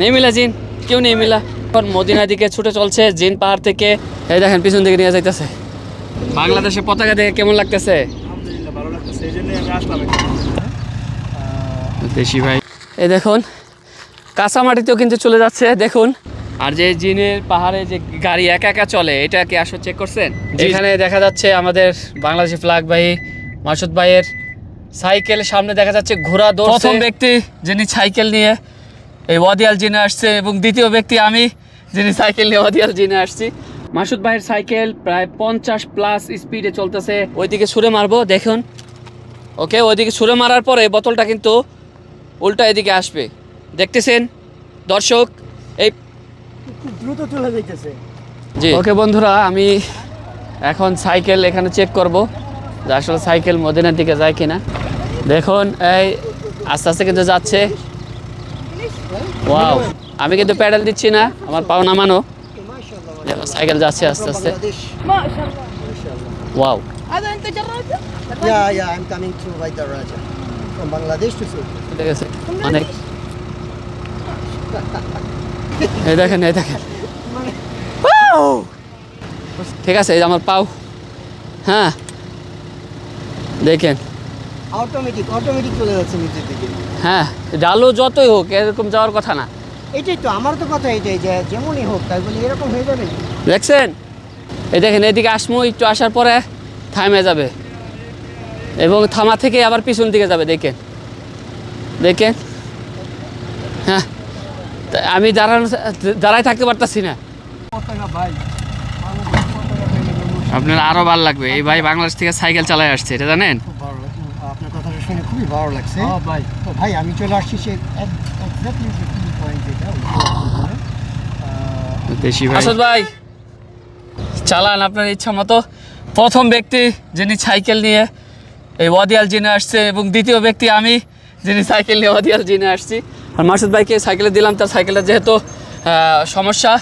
নেই মিলা জিন কেউ নেই মিলা। এখন মদিনার দিকে ছুটে চলছে জিন পাহাড় থেকে। এই দেখেন পিছন দিকে নিয়ে যাইতেছে। বাংলাদেশের পতাকা দেখে কেমন লাগতেছে? আলহামদুলিল্লাহ ভালো লাগতেছে। এই জন্যই আমি আসলাম এখানে দেশি ভাই। এই দেখুন কাঁচামাটিতেও কিন্তু চলে যাচ্ছে দেখুন। আর যে জিনের পাহাড়ে যে গাড়ি একা একা চলে এটা কি আসলে চেক করছেন? এখানে দেখা যাচ্ছে আমাদের বাংলাদেশি ফ্লাগ ভাই মাসুদ ভাইয়ের সাইকেল সামনে দেখা যাচ্ছে ঘোড়া দৌড় প্রথম ব্যক্তি যিনি সাইকেল নিয়ে এই ওয়াদিয়াল জিনে আসছে এবং দ্বিতীয় ব্যক্তি আমি যিনি সাইকেল নিয়ে ওয়াদিয়াল জিনে আসছি। মাসুদ ভাইয়ের সাইকেল প্রায় পঞ্চাশ প্লাস স্পিডে চলতেছে। ওইদিকে ছুঁড়ে মারবো দেখুন। ওকে ওইদিকে ছুঁড়ে মারার পরে বোতলটা কিন্তু উল্টা এদিকে আসবে। দেখতেছেন? দর্শক এই দ্রুত চলে যাইতেছে। জি। ওকে বন্ধুরা আমি এখন সাইকেল এখানে চেক করব যে আসলে সাইকেল মদিনার দিকে যায় কিনা। দেখুন এই আস্তে আস্তে কিন্তু যাচ্ছে। ওয়াও আমি কিন্তু প্যাডেল দিচ্ছি না আমার পাও নামানো। সাইকেল যাচ্ছে আস্তে আস্তে। ওয়াও অনেক। দেখেন এই দেখেন। ঠিক আছে এই আমার পাও। হ্যাঁ দেখেন। অটোমেটিক অটোমেটিক চলে যাচ্ছে নিচের দিকে। হ্যাঁ ডালো যতই হোক এরকম যাওয়ার কথা না। এটাই তো আমার তো কথা এটাই যে যেমনই হোক তাই বলি এরকম হয়ে যাবে? দেখছেন? এই দেখেন এদিকে আসমু একটু আসার পরে থামে যাবে। এবং থামা থেকে আবার পিছন দিকে যাবে দেখেন। দেখেন? হ্যাঁ আমি দাঁড়ানো দাঁড়াই থাকতে পারতাছি না। আপনার আরও ভালো লাগবে এই ভাই বাংলাদেশ থেকে সাইকেল চালায় আসছে এটা জানেন খুব ভালো লাগছে আপনার কথাটা শুনে খুবই ভালো লাগছে। হ্যাঁ ভাই। তো ভাই আমি চলে আসছি সে এক্স্যাক্টলি যে কি পয়েন্ট যেটা ওই point এ। আহ, দেশি ভাই। আসাদ ভাই চালান আপনার ইচ্ছা মতো। প্রথম ব্যক্তি যিনি সাইকেল নিয়ে এই ওয়াদিয়াল জিনে আসছে এবং দ্বিতীয় ব্যক্তি আমি যিনি সাইকেল নিয়ে ওয়াদিয়াল জিনে আসছি। আর মাসুদ ভাইকে সাইকেলে দিলাম তার সাইকেলটা যেহেতু সমস্যা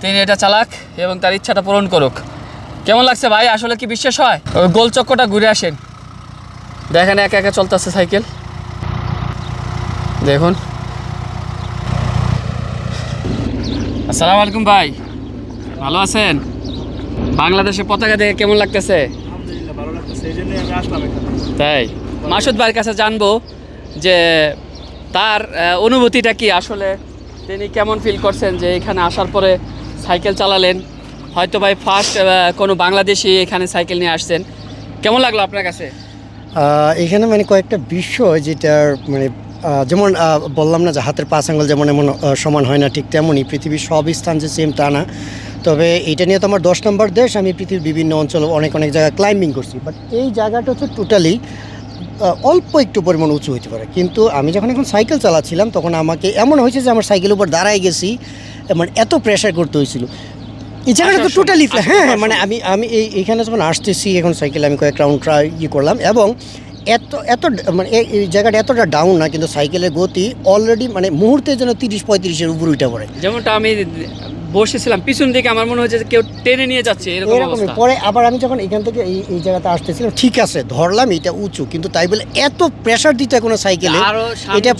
তিনি এটা চালাক এবং তার ইচ্ছাটা পূরণ করুক। কেমন লাগছে ভাই? আসলে কি বিশ্বাস হয়? ওই গোল চক্করটা ঘুরে আসেন। দেখেন একা একা চলতেছে সাইকেল। দেখুন। আসসালামু আলাইকুম ভাই। ভালো আছেন? বাংলাদেশে পতাকা দেখে কেমন লাগতেছে? তাই। মাসুদ ভাইয়ের কাছে জানব যে তার অনুভূতিটা কি? আসলে তিনি কেমন ফিল করছেন যে এখানে আসার পরে সাইকেল চালালেন? হয়তো ভাই ফার্স্ট কোনো বাংলাদেশি এখানে সাইকেল নিয়ে আসছেন। কেমন লাগল আপনার কাছে? এখানে মানে কয়েকটা বিষয় যেটার মানে যেমন বললাম না যে হাতের পাঁচ আঙ্গুল যেমন এমন সমান হয় না, ঠিক তেমনই পৃথিবীর সব স্থান যে সেম তা না। তবে এটা নিয়ে তো আমার দশ নম্বর দেশ, আমি পৃথিবীর বিভিন্ন অঞ্চলে অনেক অনেক জায়গায় ক্লাইম্বিং করছি। বাট এই জায়গাটা হচ্ছে টোটালি অল্প একটু পরিমাণ উঁচু হতে পারে। কিন্তু আমি যখন এখন সাইকেল চালাচ্ছিলাম, তখন আমাকে এমন হয়েছে যে আমার সাইকেলের উপর দাঁড়ায় গেছি মানে এত প্রেশার করতে হয়েছিল। এই জায়গাটা তো টোটালি আসার হ্যাঁ হ্যাঁ মানে আমি আমি এই এখানে যখন আসতেছি এখন সাইকেল আমি কয়েক রাউন্ড ট্রাই ইয়ে করলাম এবং এত এত মানে এই জায়গাটা এতটা ডাউন না কিন্তু সাইকেলের গতি অলরেডি মানে মুহূর্তে যেন তিরিশ পঁয়ত্রিশের উপর উঠে পড়ে। যেমনটা আমি বসেছিলাম পিছন দিকে আমার মনে হচ্ছে কেউ টেনে নিয়ে যাচ্ছে এরকম পরে আবার আমি যখন এখান থেকে এই এই জায়গাতে আসতেছিলাম ঠিক আছে ধরলাম এটা উঁচু কিন্তু তাই বলে এত প্রেশার দিতে কোনো সাইকেলে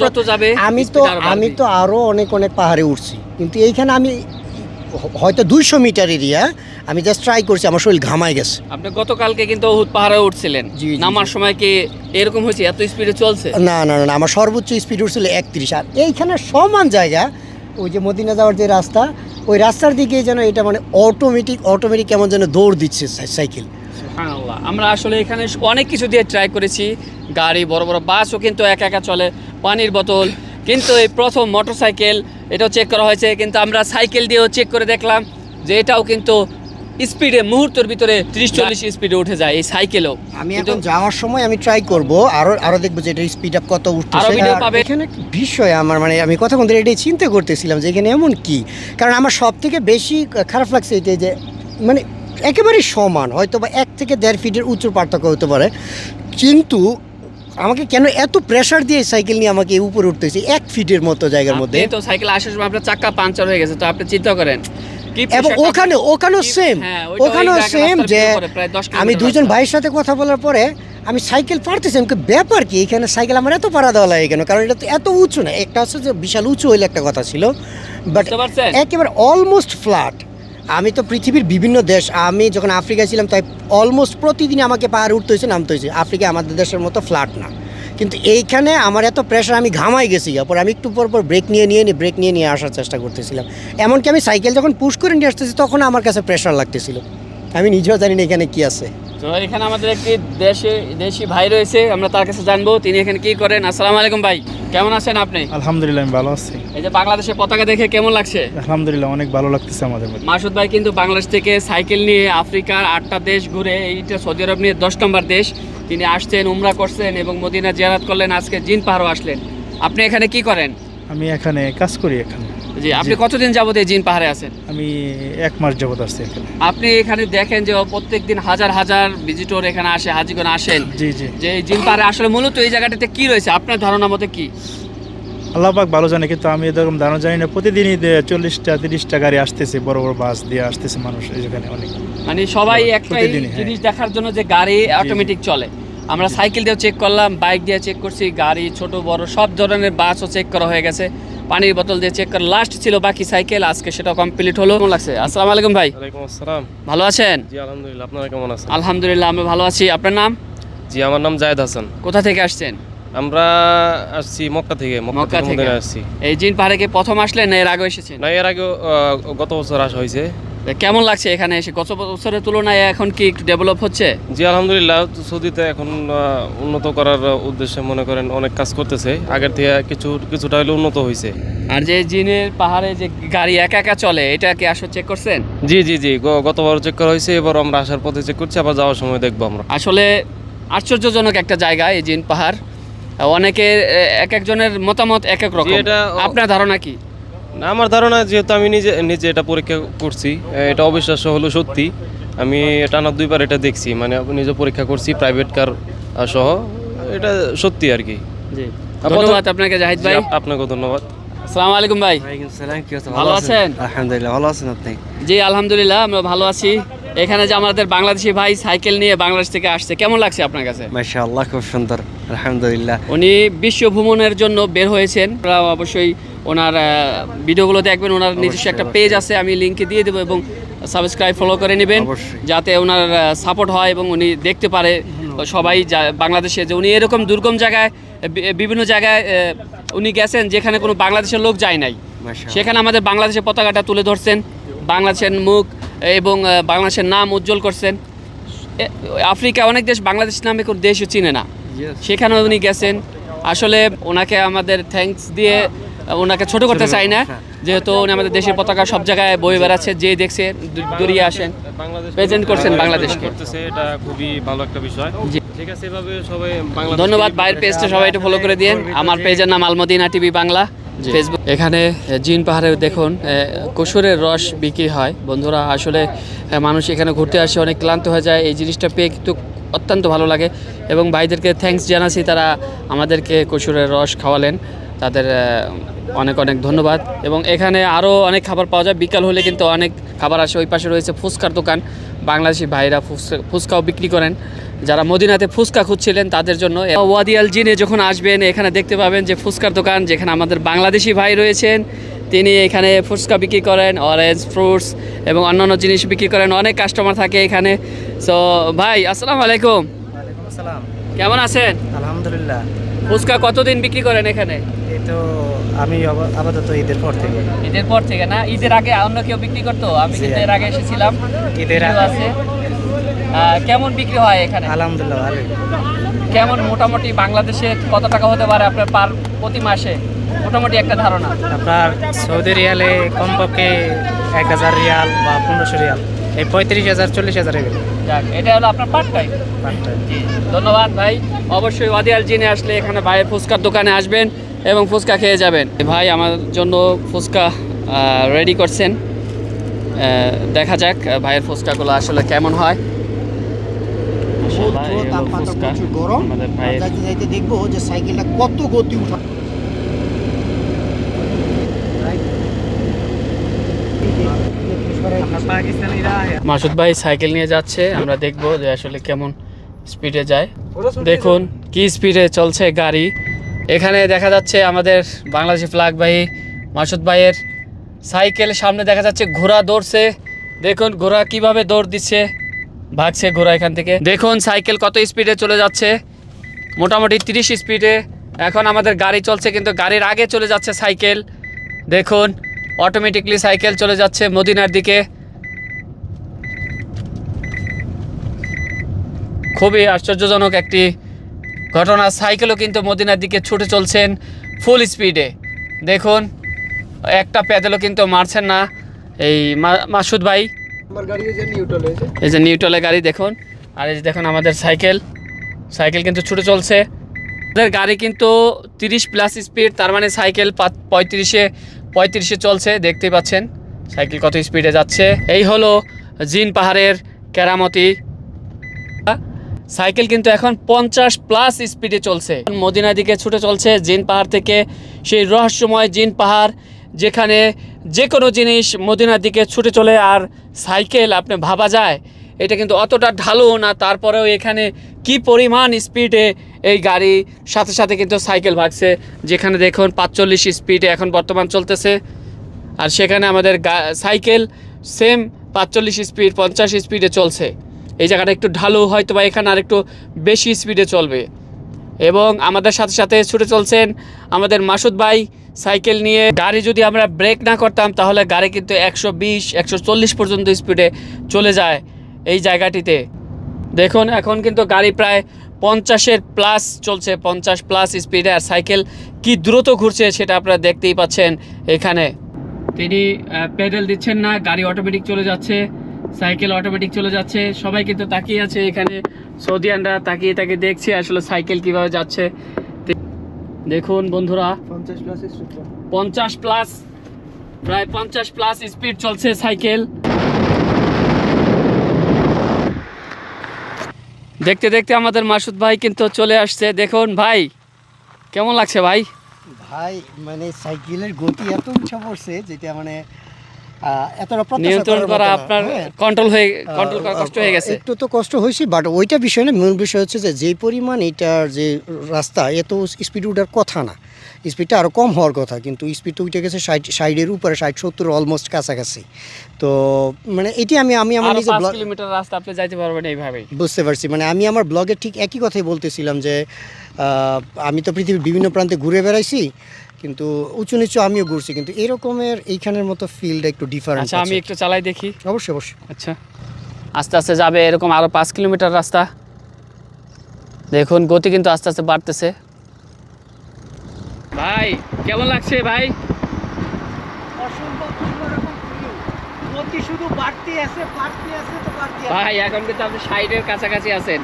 যত যাবে আমি তো। আমি তো আরও অনেক অনেক পাহাড়ে উঠছি কিন্তু এইখানে আমি হয়তো দুইশো মিটার এরিয়া আমি জাস্ট ট্রাই করছি আমার শরীর ঘামায় গেছে। আপনি গতকালকে কিন্তু অহুদ পাহাড়ে উঠছিলেন। নামার। সময় কি এরকম হয়েছে এত স্পিডে চলছে? না না না আমার সর্বোচ্চ স্পিড উঠছিল একত্রিশ। আর এইখানে সমান জায়গা ওই যে মদিনা যাওয়ার যে রাস্তা ওই রাস্তার দিকে যেন এটা মানে অটোমেটিক অটোমেটিক কেমন যেন দৌড় দিচ্ছে সাই- সাইকেল। আমরা আসলে এখানে অনেক কিছু দিয়ে ট্রাই করেছি। গাড়ি বড় বড় বাসও কিন্তু একা একা চলে পানির বোতল। কিন্তু এই প্রথম মোটরসাইকেল এটাও চেক করা হয়েছে কিন্তু আমরা সাইকেল দিয়েও চেক করে দেখলাম যে এটাও কিন্তু স্পিডে মুহূর্তের ভিতরে ত্রিশ চল্লিশ স্পিডে উঠে যায় এই সাইকেলও আমি এখন যাওয়ার সময় আমি ট্রাই করব আরও আরও দেখব যে এটা স্পিড আপ কত আরও video পাবে। এখানে বিষয় আমার মানে আমি কথা বলতে এটাই চিন্তা করতেছিলাম যে এখানে এমন কি? কারণ আমার সব থেকে বেশি খারাপ লাগছে এটাই যে মানে একেবারেই সমান হয়তো বা এক থেকে দেড় ফিটের উঁচু পার্থক্য হতে পারে। কিন্তু আমাকে কেন এত প্রেশার দিয়ে সাইকেল নিয়ে আমাকে উপরে উঠতেছে এক ফিটের মতো জায়গার মধ্যে। তো সাইকেল আসার সময় আপনার চাকা পাঞ্চার হয়ে গেছে তো আপনি চিন্তা করেন। এবং ওখানে ওখানেও সেম হ্যাঁ, ওখানেও সেম যে ভিতরে পড়ে, প্রায় 10 আমি দুজন ভাইয়ের সাথে কথা বলার পরে আমি সাইকেল পারতেছি আমি ব্যাপার কি? এখানে সাইকেল আমার এত পাড়া দেওয়া লাগে কেন? কারণ এটা তো এত উঁচু না। একটা হচ্ছে যে বিশাল উঁচু হইলে একটা কথা ছিল বাট একেবারে অলমোস্ট ফ্ল্যাট আমি তো পৃথিবীর বিভিন্ন দেশ, আমি যখন আফ্রিকায় ছিলাম, তাই অলমোস্ট প্রতিদিনই আমাকে পাহাড় উঠতে হয়েছে, নামতে হয়েছে। আফ্রিকা আমাদের দেশের মতো ফ্ল্যাট না। কিন্তু এইখানে আমার এত প্রেশার আমি ঘামাই গেছি। পর আমি একটু পর পর ব্রেক নিয়ে নিয়ে নিয়ে ব্রেক নিয়ে নিয়ে আসার চেষ্টা করতেছিলাম। এমনকি আমি সাইকেল যখন পুশ করে নিয়ে আসতেছি, তখন আমার কাছে প্রেশার লাগতেছিল। আমি নিজেও জানি না এখানে কী আছে। তো এখানে আমাদের একটি দেশে দেশি ভাই রয়েছে আমরা তার কাছে জানব তিনি এখানে কি করেন। আসসালামু আলাইকুম ভাই কেমন আছেন আপনি? আলহামদুলিল্লাহ আমি ভালো আছি। এই যে বাংলাদেশের পতাকা দেখে কেমন লাগছে? আলহামদুলিল্লাহ অনেক ভালো লাগতেছে আমাদের মাসুদ ভাই কিন্তু বাংলাদেশ থেকে সাইকেল নিয়ে আফ্রিকার আটটা দেশ ঘুরে এইটা সৌদি আরব নিয়ে দশ নম্বর দেশ তিনি আসছেন উমরা করছেন এবং মদিনা জিয়ারাত করলেন আজকে জিন পাহাড়ও আসলেন। আপনি এখানে কি করেন? আমি এখানে কাজ করি এখানে। জি আপনি কতদিন যাবত এই জিন পাহাড়ে আছেন? আমি এক মাস যাবত আসছি এখানে। আপনি এখানে দেখেন যে প্রত্যেক দিন হাজার হাজার ভিজিটর এখানে আসে হাজিগণ আসেন। জি জি। যে এই জিন পাহাড়ে আসলে মূলত এই জায়গাটাতে কি রয়েছে? আপনার ধারণা মতে কি? আল্লাহ পাক ভালো জানে কিন্তু আমি এরকম ধারণা জানি না। প্রতিদিনই চল্লিশটা তিরিশটা গাড়ি আসতেছে বড় বড় বাস দিয়ে আসতেছে মানুষ এখানে অনেক। মানে সবাই একটাই হ্যাঁ। জিনিস দেখার জন্য যে গাড়ি অটোমেটিক চলে। আমরা সাইকেল দিয়েও চেক করলাম বাইক দিয়ে চেক করছি গাড়ি ছোট বড় সব ধরনের বাসও চেক করা হয়ে গেছে। পানির বোতল দিয়ে চেক করে। লাস্ট ছিল বাকি সাইকেল আজকে সেটা কমপ্লিট হলো। কেমন লাগছে? আসসালামু আলাইকুম ভাই। ওয়ালাইকুম আসসালাম। ভালো আছেন? জি আলহামদুলিল্লাহ। আপনারা কেমন আছেন? আলহামদুলিল্লাহ আমি ভালো আছি। আপনার নাম? জি আমার নাম জায়েদ হাসান। কোথা থেকে আসছেন? আমরা আসছি মক্কা থেকে মক্কা থেকে আসছি। এই জিন পাহাড়ে কি প্রথম আসলেন না এর আগে এসেছেন? না এর আগে গত বছর আসা হয়েছে। কেমন লাগছে এখানে এসে? গত বছরের তুলনায় এখন কি একটু ডেভেলপ হচ্ছে? জি আলহামদুলিল্লাহ সৌদিতে এখন উন্নত করার উদ্দেশ্যে মনে করেন অনেক কাজ করতেছে। আগের থেকে কিছু কিছুটা হলে উন্নত হয়েছে আর যে জিনের পাহাড়ে যে গাড়ি একা একা চলে এটা কি আসলে চেক করছেন? জি জি জি গতবার চেক করা হয়েছে এবার আমরা আসার পথে চেক করছি আবার যাওয়ার সময় দেখব আমরা। আসলে আশ্চর্যজনক একটা জায়গা এই জিন পাহাড়। অনেকের এ, এক একজনের মতামত এক এক রকম। এটা- আপনার ধারণা কি? না, আমার ধারণা যেহেতু আমি নিজে নিজে এটা পরীক্ষা করছি এটা অবিশ্বাস্য হলো সত্যি। আমি টানা দুইবার এটা দেখছি মানে নিজে পরীক্ষা করছি প্রাইভেট কার সহ। এটা সত্যি আর কি। ধন্যবাদ আপনাকে জাহিদ ভাই। জি, আপ- আপনাকেও ধন্যবাদ। আসসালামু আলাইকুম ভাই। ভালো আছেন? আলহামদুলিল্লাহ ভালো আছেন আপনি? জি আলহামদুলিল্লাহ আমরা ভালো আছি। এখানে যে আমাদের বাংলাদেশি ভাই সাইকেল নিয়ে বাংলাদেশ থেকে আসছে কেমন লাগছে আপনার কাছে? মাশাআল্লাহ খুব সুন্দর আলহামদুলিল্লাহ। উনি বিশ্ব ভ্রমণের জন্য বের হয়েছেন। অবশ্যই ওনার ভিডিওগুলো দেখবেন ওনার নিজস্ব একটা পেজ আছে আমি লিঙ্কে দিয়ে দেবো এবং সাবস্ক্রাইব ফলো করে নেবেন যাতে ওনার সাপোর্ট হয় এবং উনি দেখতে পারে। সবাই যা- বাংলাদেশে যে উনি এরকম দুর্গম জায়গায় বিভিন্ন জায়গায় উনি গেছেন যেখানে কোনো বাংলাদেশের লোক যায় নাই। সেখানে আমাদের বাংলাদেশের পতাকাটা তুলে ধরছেন বাংলাদেশের মুখ এবং বাংলাদেশের নাম উজ্জ্বল করছেন। আফ্রিকা অনেক দেশ বাংলাদেশ নামে কোনো দেশও চিনে না। সেখানে উনি গেছেন। আসলে ওনাকে আমাদের থ্যাঙ্কস দিয়ে ওনাকে ছোট করতে চাই না যেহেতু উনি আমাদের দেশের পতাকা সব জায়গায় বয়ে বেড়াচ্ছে যে দেখছে দূরিয়ে আসেন। প্রেজেন্ট করছেন বাংলাদেশকে। এটা খুবই ভালো একটা বিষয়। ঠিক আছে এভাবে সবাই বাংলাদেশ ধন্যবাদ বাইরের পেজটা সবাই একটু ফলো করে দিন আমার পেজের নাম আলমদিনা টিভি বাংলা। ফেসবুক এখানে জিন পাহাড়ে দেখুন কসুরের রস বিক্রি হয়। বন্ধুরা আসলে মানুষ এখানে ঘুরতে আসে অনেক ক্লান্ত হয়ে যায়। এই জিনিসটা পেয়ে কিন্তু অত্যন্ত ভালো লাগে। এবং ভাইদেরকে থ্যাঙ্কস জানাচ্ছি তারা আমাদেরকে কসুরের রস খাওয়ালেন। তাদের অনেক অনেক ধন্যবাদ। এবং এখানে আরও অনেক খাবার পাওয়া যায়। বিকাল হলে কিন্তু অনেক খাবার আসে। ওই পাশে রয়েছে ফুচকার দোকান। বাংলাদেশি ভাইরা ফুচকা ফুচকাও বিক্রি করেন। যারা মদিনাতে ফুচকা খুঁজছিলেন তাদের জন্য। ওয়াদিয়াল জিনে যখন আসবেন এখানে দেখতে পাবেন যে ফুচকার দোকান যেখানে আমাদের বাংলাদেশি ভাই রয়েছেন। তিনি এখানে ফুচকা বিক্রি করেন অরেঞ্জ ফ্রুটস এবং অন্যান্য জিনিস বিক্রি করেন। অনেক কাস্টমার থাকে এখানে। সো ভাই আসসালামু আলাইকুম। আসসালাম। কেমন আছেন? আলহামদুলিল্লাহ। ফুচকা কতদিন বিক্রি করেন এখানে? এই তো আমি আপাতত ঈদের পর থেকে। ঈদের পর থেকে না? ঈদের আগে অন্য কেউ বিক্রি করতো? আমি কিন্তু এর আগে এসেছিলাম। ঈদের। আছে। কেমন বিক্রি হয় এখানে? আলহামদুলিল্লাহ ভালো কেমন মোটামুটি বাংলাদেশে কত টাকা হতে পারে আপনার পার প্রতি মাসে? মোটামুটি একটা ধারণা। আপনার সৌদি রিয়ালে কমপক্ষে এক হাজার রিয়াল বা পনেরোশো রিয়াল। এই পঁয়ত্রিশ হাজার চল্লিশ হাজার এগুলো যাক এটা হলো আপনার পার্ট টাইম জি ধন্যবাদ ভাই। অবশ্যই ওয়াদিয়াল জিনে আসলে এখানে ভাইয়ের ফুচকার দোকানে আসবেন এবং ফুচকা খেয়ে যাবেন। ভাই আমার জন্য ফুচকা রেডি করছেন। দেখা যাক ভাইয়ের ফুচকাগুলো আসলে কেমন হয়। তাপমাত্রা প্রচুর গরম। যাইতে দেখব যে সাইকেলটা কত গতি উঠা মাসুদ ভাই সাইকেল নিয়ে যাচ্ছে আমরা দেখব যে আসলে কেমন স্পিডে যায়। দেখুন কি স্পিডে চলছে গাড়ি। এখানে দেখা যাচ্ছে আমাদের বাংলাদেশি ফ্ল্যাগবাহী মাসুদ ভাইয়ের সাইকেল সামনে দেখা যাচ্ছে ঘোড়া দৌড়ছে। দেখুন ঘোড়া কীভাবে দৌড় দিচ্ছে ভাগছে ঘোড়া এখান থেকে। দেখুন সাইকেল কত স্পিডে চলে যাচ্ছে মোটামুটি তিরিশ স্পিডে এখন আমাদের গাড়ি চলছে কিন্তু গাড়ির আগে চলে যাচ্ছে সাইকেল। দেখুন অটোমেটিকলি সাইকেল চলে যাচ্ছে মদিনার দিকে। খুবই আশ্চর্যজনক একটি ঘটনা। সাইকেলও কিন্তু মদিনার দিকে ছুটে চলছেন ফুল স্পিডে দেখুন একটা প্যাদেলও কিন্তু মারছেন না এই মাসুদ ভাই। এই যে নিউট্রালে গাড়ি দেখুন। আর এই যে দেখুন আমাদের সাইকেল। সাইকেল কিন্তু ছুটে চলছে। আমাদের গাড়ি কিন্তু তিরিশ প্লাস স্পিড তার মানে সাইকেল পঁয়ত্রিশে পঁয়ত্রিশে চলছে দেখতেই পাচ্ছেন। সাইকেল কত স্পিডে যাচ্ছে। এই হলো জিন পাহাড়ের কেরামতি। সাইকেল কিন্তু এখন পঞ্চাশ প্লাস স্পিডে চলছে। মদিনার দিকে ছুটে চলছে জিন পাহাড় থেকে। সেই রহস্যময় জিন পাহাড় যেখানে যে কোনো জিনিস মদিনার দিকে ছুটে চলে আর সাইকেল আপনি ভাবা যায়, এটা কিন্তু অতটা ঢালু না। তারপরেও এখানে কি পরিমাণ স্পিডে এই গাড়ি, সাথে সাথে কিন্তু সাইকেল ভাগছে। যেখানে দেখুন পাঁচচল্লিশ স্পিডে এখন বর্তমান চলতেছে। আর সেখানে আমাদের সাইকেল সেম পাঁচচল্লিশ স্পিড পঞ্চাশ স্পিডে চলছে। এই জায়গাটা একটু ঢালু হয়তো বা এখানে আর একটু বেশি স্পিডে চলবে। এবং আমাদের সাথে সাথে ছুটে চলছেন আমাদের মাসুদ ভাই, সাইকেল নিয়ে। গাড়ি যদি আমরা ব্রেক না করতাম, তাহলে গাড়ি কিন্তু একশো বিশ, একশো চল্লিশ পর্যন্ত স্পিডে চলে যায় এই জায়গাটিতে। দেখুন, এখন কিন্তু গাড়ি প্রায় পঞ্চাশের প্লাস চলছে, পঞ্চাশ প্লাস স্পিডে আর সাইকেল কি দ্রুত ঘুরছে সেটা আপনারা দেখতেই পাচ্ছেন এখানে। তিনি প্যাডেল দিচ্ছেন না, গাড়ি অটোমেটিক চলে যাচ্ছে। সাইকেল অটোমেটিক চলে যাচ্ছে। সবাই কিন্তু তাকিয়ে আছে এখানে। সৌদিয়ানরা তাকিয়ে তাকিয়ে দেখছে আসলে সাইকেল কীভাবে যাচ্ছে। দেখুন বন্ধুরা পঞ্চাশ প্লাস প্রায় পঞ্চাশ প্লাস স্পিড চলছে সাইকেল। দেখতে দেখতে আমাদের মাসুদ ভাই কিন্তু চলে আসছে। দেখুন ভাই কেমন লাগছে ভাই? ভাই মানে সাইকেলের গতি এত উঁচা পড়ছে যেটা মানে নিয়ন্ত্রণ করা আপনার হ্যাঁ। কন্ট্রোল হয়ে কন্ট্রোল করা কষ্ট হয়ে গেছে। একটু তো কষ্ট হয়েছে বাট ওইটা বিষয় না মূল বিষয় হচ্ছে যে যে পরিমাণ এটার যে রাস্তা এত স্পিড ওঠার কথা না। স্পিডটা আরও কম হওয়ার কথা কিন্তু স্পিড তো উঠে গেছে ষাট ষাটের উপরে ষাট সত্তর অলমোস্ট কাছাকাছি। তো মানে এটি আমি আমি আমার নিজে কিলোমিটার রাস্তা আপনি যাইতে পারবেন এইভাবেই। বুঝতে পারছি মানে আমি আমার ব্লগে ঠিক একই কথাই বলতেছিলাম যে আমি তো পৃথিবীর বিভিন্ন প্রান্তে ঘুরে বেড়াইছি কিন্তু উঁচু নিচু আমিও ঘুরছি কিন্তু এরকমের এইখানের মতো ফিল্ড একটু ডিফারেন্ট আচ্ছা আমি একটু চালাই দেখি। অবশ্যই অবশ্যই। আচ্ছা। আস্তে আস্তে যাবে এরকম আরও পাঁচ কিলোমিটার রাস্তা। দেখুন গতি কিন্তু আস্তে আস্তে বাড়তেছে। ভাই কেমন লাগছে ভাই? গতি শুধু বাড়তে আছে বাড়তে আছে তো বাড়তে ভাই এখন কিন্তু আপনি সাইডের কাছাকাছি আছেন।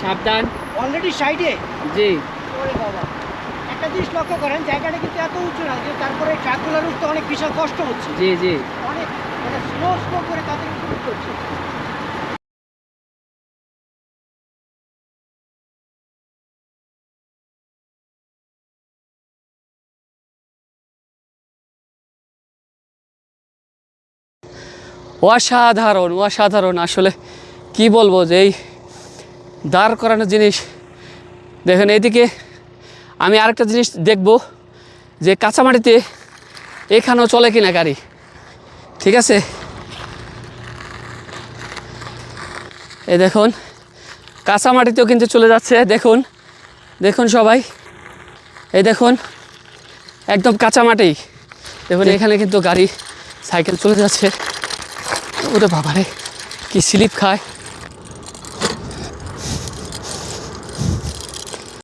সাবধান। অলরেডি সাইডে জি। বাবা। জিনিস লক্ষ্য করেন জায়গাটা কিন্তু এত উঁচু না যে তারপরে ট্রাকগুলোর উঠতে অনেক বিশাল কষ্ট হচ্ছে। জি জি। অনেক মানে স্লো স্লো করে তাদের করছে অসাধারণ অসাধারণ। আসলে কি বলব যে এই দাঁড় করানো জিনিস দেখেন এদিকে আমি আরেকটা জিনিস দেখব যে কাঁচামাটিতে এখানেও চলে কিনা গাড়ি। ঠিক আছে? এ দেখুন কাঁচামাটিতেও কিন্তু চলে যাচ্ছে দেখুন দেখুন সবাই। এই দেখুন একদম কাঁচামাটি। দেখুন এখানে কিন্তু গাড়ি সাইকেল চলে যাচ্ছে। ওরে বাবারে কি স্লিপ খায়।